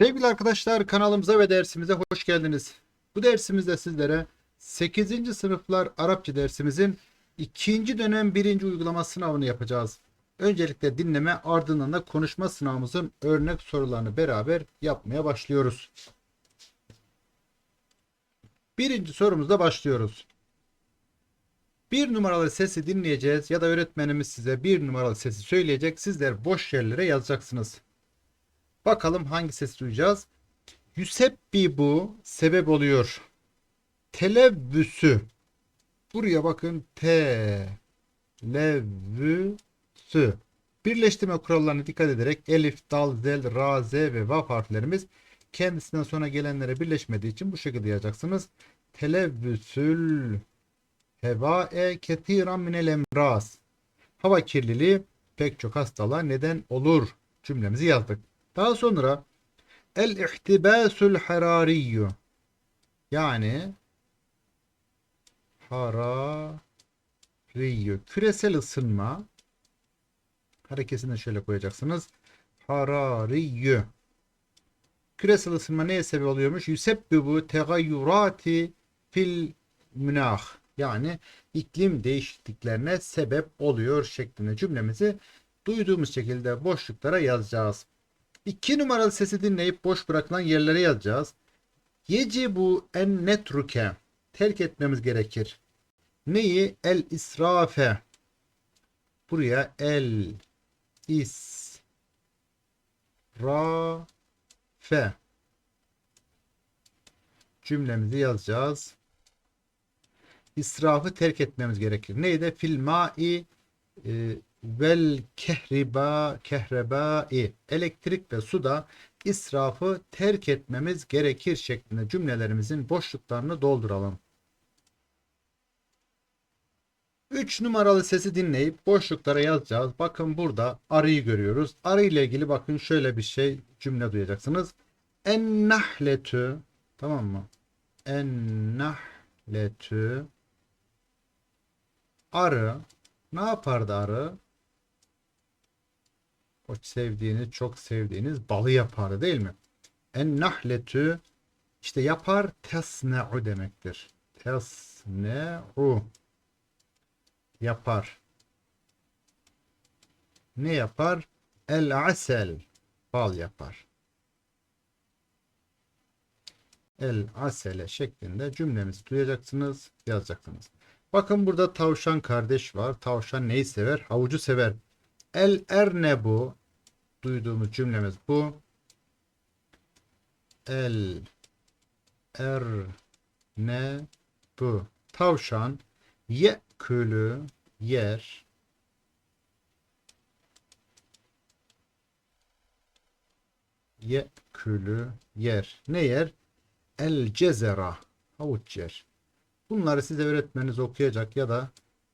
Sevgili arkadaşlar kanalımıza ve dersimize hoş geldiniz. Bu dersimizde sizlere 8. sınıflar Arapça dersimizin 2. dönem 1. uygulama sınavını yapacağız. Öncelikle dinleme ardından da konuşma sınavımızın örnek sorularını beraber yapmaya başlıyoruz. Birinci sorumuzda başlıyoruz. Bir numaralı sesi dinleyeceğiz ya da öğretmenimiz size bir numaralı sesi söyleyecek. Sizler boş yerlere yazacaksınız. Bakalım hangi sesi duyacağız? Yüsebbibu sebep oluyor. Televvüsü. Buraya bakın. T. Levvüsü. Birleştirme kurallarına dikkat ederek elif, dal, zel, ra, z ve vav harflerimiz kendisinden sonra gelenlere birleşmediği için bu şekilde yazacaksınız. Televvüsül hevae ketiran minel emraz. Hava kirliliği pek çok hastalığa neden olur cümlemizi yazdık. Daha sonra el ihtibasul harariyyu yani harariyyu küresel ısınma harekesini şöyle koyacaksınız. Harariyyu küresel ısınma neye sebep oluyormuş? Yusebbibu tegayyurati fil münah yani iklim değişikliklerine sebep oluyor şeklinde cümlemizi duyduğumuz şekilde boşluklara yazacağız. İki numaralı sesi dinleyip boş bırakılan yerlere yazacağız. Yecibu en netruke. Terk etmemiz gerekir. Neyi? El israfe. Buraya el israfe cümlemizi yazacağız. İsrafı terk etmemiz gerekir. Neydi? Fil ma'i e, vel kehriba kehrebai elektrik ve suda israfı terk etmemiz gerekir şeklinde cümlelerimizin boşluklarını dolduralım. 3 numaralı sesi dinleyip boşluklara yazacağız. Bakın burada arıyı görüyoruz. Arı ile ilgili bakın şöyle bir şey cümle duyacaksınız. En nahletü tamam mı? En nahletü arı ne yapardı arı? O sevdiğiniz, çok sevdiğiniz balı yapardı değil mi? En nahletü işte yapar tesne'u demektir. Tesne'u yapar. Ne yapar? El asel bal yapar. El asele şeklinde cümlemizi duyacaksınız, yazacaksınız. Bakın burada tavşan kardeş var. Tavşan neyi sever? Havucu sever. El ernebu duyduğumuz cümlemiz bu. El er ne bu. Tavşan ye külü yer. Ye külü yer. Ne yer? El cezera. Havuç yer. Bunları size öğretmeniniz okuyacak ya da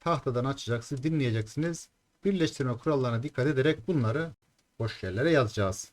tahtadan açacak siz dinleyeceksiniz birleştirme kurallarına dikkat ederek bunları boş yerlere yazacağız.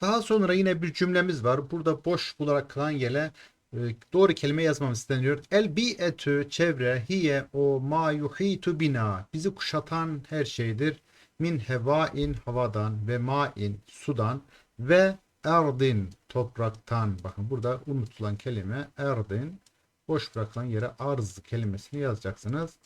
Daha sonra yine bir cümlemiz var. Burada boş bularak kalan yere e, doğru kelime yazmamız isteniyor. El bi'etü çevre hiye o ma yuhitu bina bizi kuşatan her şeydir. Min hevain havadan ve ma'in sudan ve erdin topraktan. Bakın burada unutulan kelime erdin. Boş bırakılan yere arz kelimesini yazacaksınız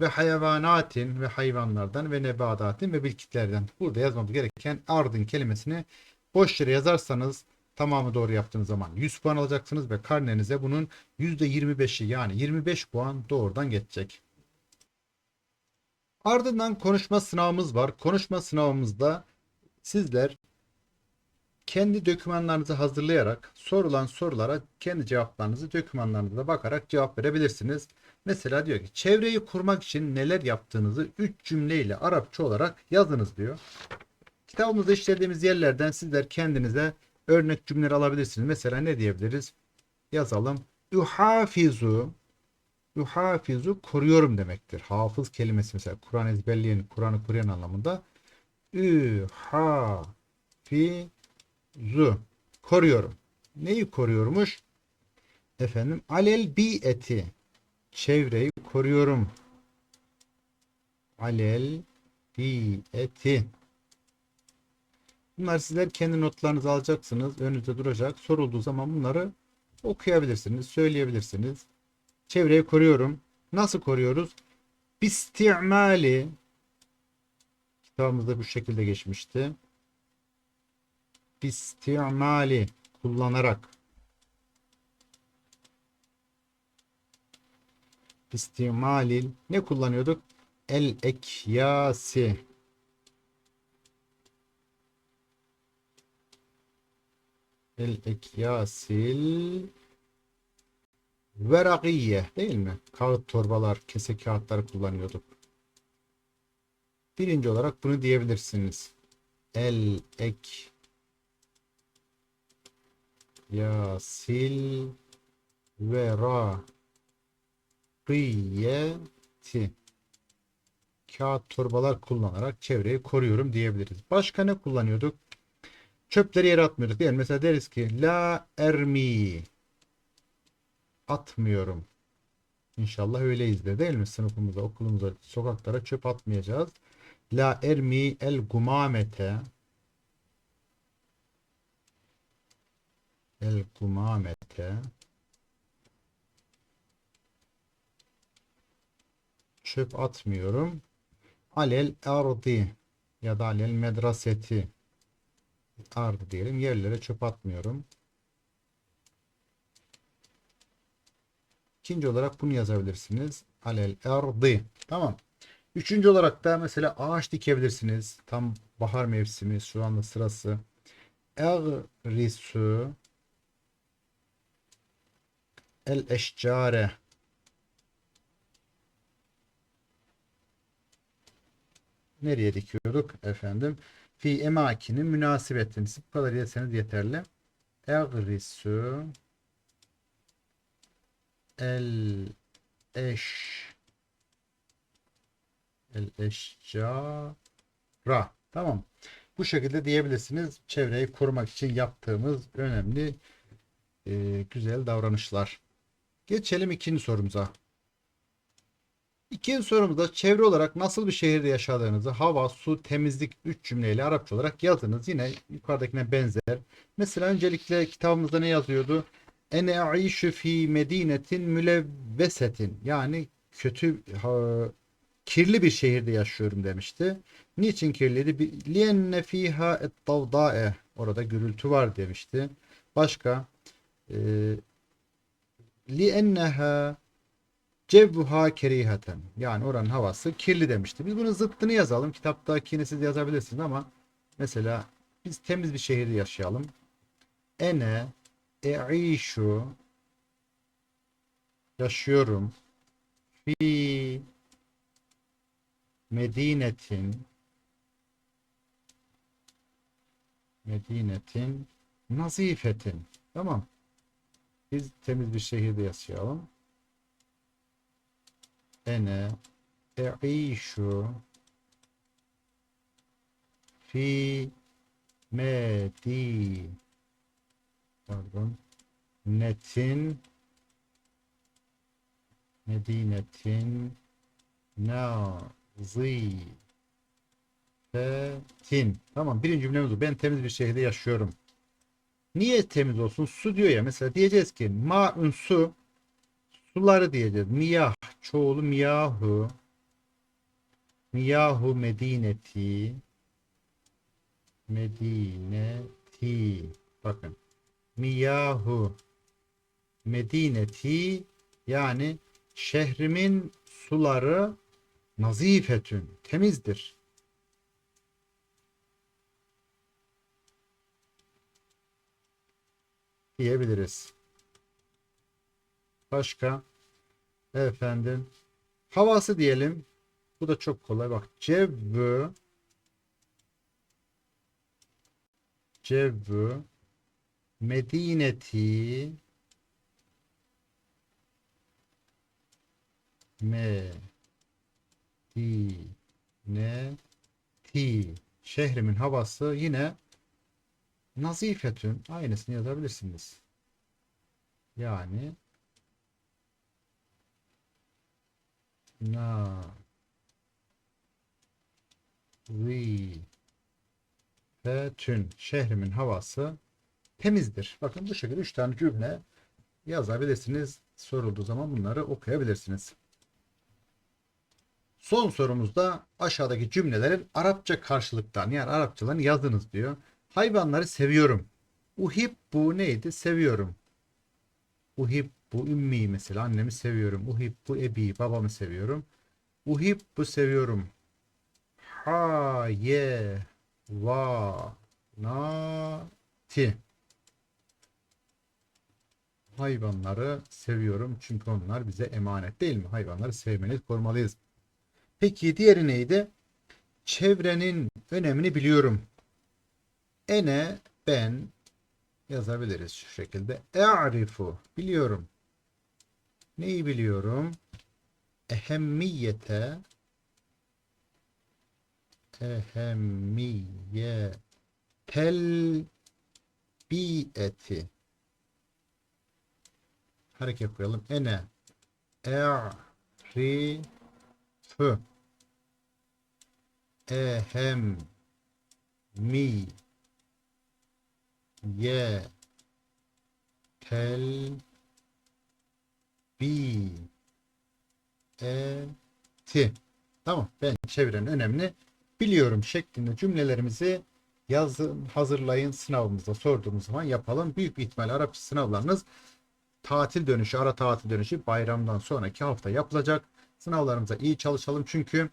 ve hayvanatin ve hayvanlardan ve nebadatin ve bitkilerden. Burada yazmamız gereken ardın kelimesini boş yere yazarsanız tamamı doğru yaptığınız zaman 100 puan alacaksınız ve karnenize bunun %25'i yani 25 puan doğrudan geçecek. Ardından konuşma sınavımız var. Konuşma sınavımızda sizler kendi dokümanlarınızı hazırlayarak sorulan sorulara kendi cevaplarınızı dokümanlarınıza bakarak cevap verebilirsiniz. Mesela diyor ki çevreyi kurmak için neler yaptığınızı 3 cümleyle Arapça olarak yazınız diyor. Kitabımızda işlediğimiz yerlerden sizler kendinize örnek cümleler alabilirsiniz. Mesela ne diyebiliriz? Yazalım. Yuhafizu Yuhafizu koruyorum demektir. Hafız kelimesi mesela Kur'an ezberleyen, Kur'an'ı koruyan anlamında. Yuhafizu koruyorum. Neyi koruyormuş? Efendim alel bi eti çevreyi koruyorum. Alel bi eti Bunlar sizler kendi notlarınızı alacaksınız. Önünüzde duracak. Sorulduğu zaman bunları okuyabilirsiniz, söyleyebilirsiniz. Çevreyi koruyorum. Nasıl koruyoruz? Bistimali kitabımızda bu şekilde geçmişti. Bistimali kullanarak istimalil ne kullanıyorduk? El ekyasi El ekyasil verakiye değil mi? Kağıt torbalar, kese kağıtları kullanıyorduk. Birinci olarak bunu diyebilirsiniz. El ek yasil verakiyeti kağıt torbalar kullanarak çevreyi koruyorum diyebiliriz. Başka ne kullanıyorduk? Çöpleri yere atmıyorduk değil? Mesela deriz ki la ermi atmıyorum. İnşallah öyleyiz de değil mi? Sınıfımıza, okulumuza, sokaklara çöp atmayacağız. La ermi el gumamete el gumamete çöp atmıyorum. Alel ardi ya da alel medraseti ardı diyelim. Yerlere çöp atmıyorum. İkinci olarak bunu yazabilirsiniz. Alel ardi. Tamam. Üçüncü olarak da mesela ağaç dikebilirsiniz. Tam bahar mevsimi şu anda sırası. Egrisu el eşcare Nereye dikiyorduk efendim? Fi emakinin münasebetin. Bu kadar yeseniz yeterli. Egrisu el eş el eşcara tamam. Bu şekilde diyebilirsiniz. Çevreyi korumak için yaptığımız önemli e, güzel davranışlar. Geçelim ikinci sorumuza. İkinci sorumuzda çevre olarak nasıl bir şehirde yaşadığınızı hava, su, temizlik 3 cümleyle Arapça olarak yazınız. Yine yukarıdakine benzer. Mesela öncelikle kitabımızda ne yazıyordu? Ene aişu fi medinetin mülevvesetin. Yani kötü ha, kirli bir şehirde yaşıyorum demişti. Niçin kirliydi? Lienne fiha et. Orada gürültü var demişti. Başka e, lienneha Cevvuha kerihaten. Yani oranın havası kirli demişti. Biz bunun zıttını yazalım. Kitaptakini siz yazabilirsiniz ama mesela biz temiz bir şehirde yaşayalım. Ene e'işu yaşıyorum fi medinetin medinetin nazifetin. Tamam. Biz temiz bir şehirde yaşayalım. Ene e'işu fi medi pardon. Netin medinetin nazifetin tamam birinci cümlemiz bu. Ben temiz bir şehirde yaşıyorum. Niye temiz olsun? Su diyor ya mesela diyeceğiz ki ma'un su Suları diyeceğiz. Miyah. Çoğulu miyahu. Miyahu medineti. Medineti. Bakın. Miyahu. Medineti. Yani şehrimin suları nazifetün. Temizdir. diyebiliriz. Başka? Efendim. Havası diyelim. Bu da çok kolay. Bak cevvü cevvü medineti medineti şehrimin havası yine nazifetün aynısını yazabilirsiniz. Yani na ri Fetün. Şehrimin havası temizdir. Bakın bu şekilde 3 tane cümle yazabilirsiniz. Sorulduğu zaman bunları okuyabilirsiniz. Son sorumuzda aşağıdaki cümlelerin Arapça karşılıktan yani Arapçalarını yazınız diyor. Hayvanları seviyorum. Uhib bu neydi? Seviyorum. Uhib bu ümmi mesela annemi seviyorum. Uhib bu ebi babamı seviyorum. Uhib bu seviyorum. Ha ye va na ti. Hayvanları seviyorum çünkü onlar bize emanet değil mi? Hayvanları sevmeliyiz, korumalıyız. Peki diğeri neydi? Çevrenin önemini biliyorum. Ene ben yazabiliriz şu şekilde. E'rifu biliyorum. Neyi biliyorum? Ehemmiyete ehemmiyetel bi'eti hareket koyalım. Ene e'rifü ehem mi ye tel bi eti tamam ben çevrenin önemini biliyorum şeklinde cümlelerimizi yazın hazırlayın sınavımızda sorduğumuz zaman yapalım büyük bir ihtimalle Arapça sınavlarınız tatil dönüşü ara tatil dönüşü bayramdan sonraki hafta yapılacak sınavlarımıza iyi çalışalım çünkü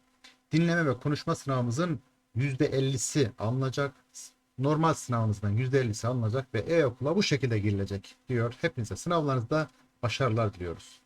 dinleme ve konuşma sınavımızın %50'si alınacak. Normal sınavımızdan %50'si alınacak ve e-okula bu şekilde girilecek diyor. Hepinize sınavlarınızda başarılar diliyoruz.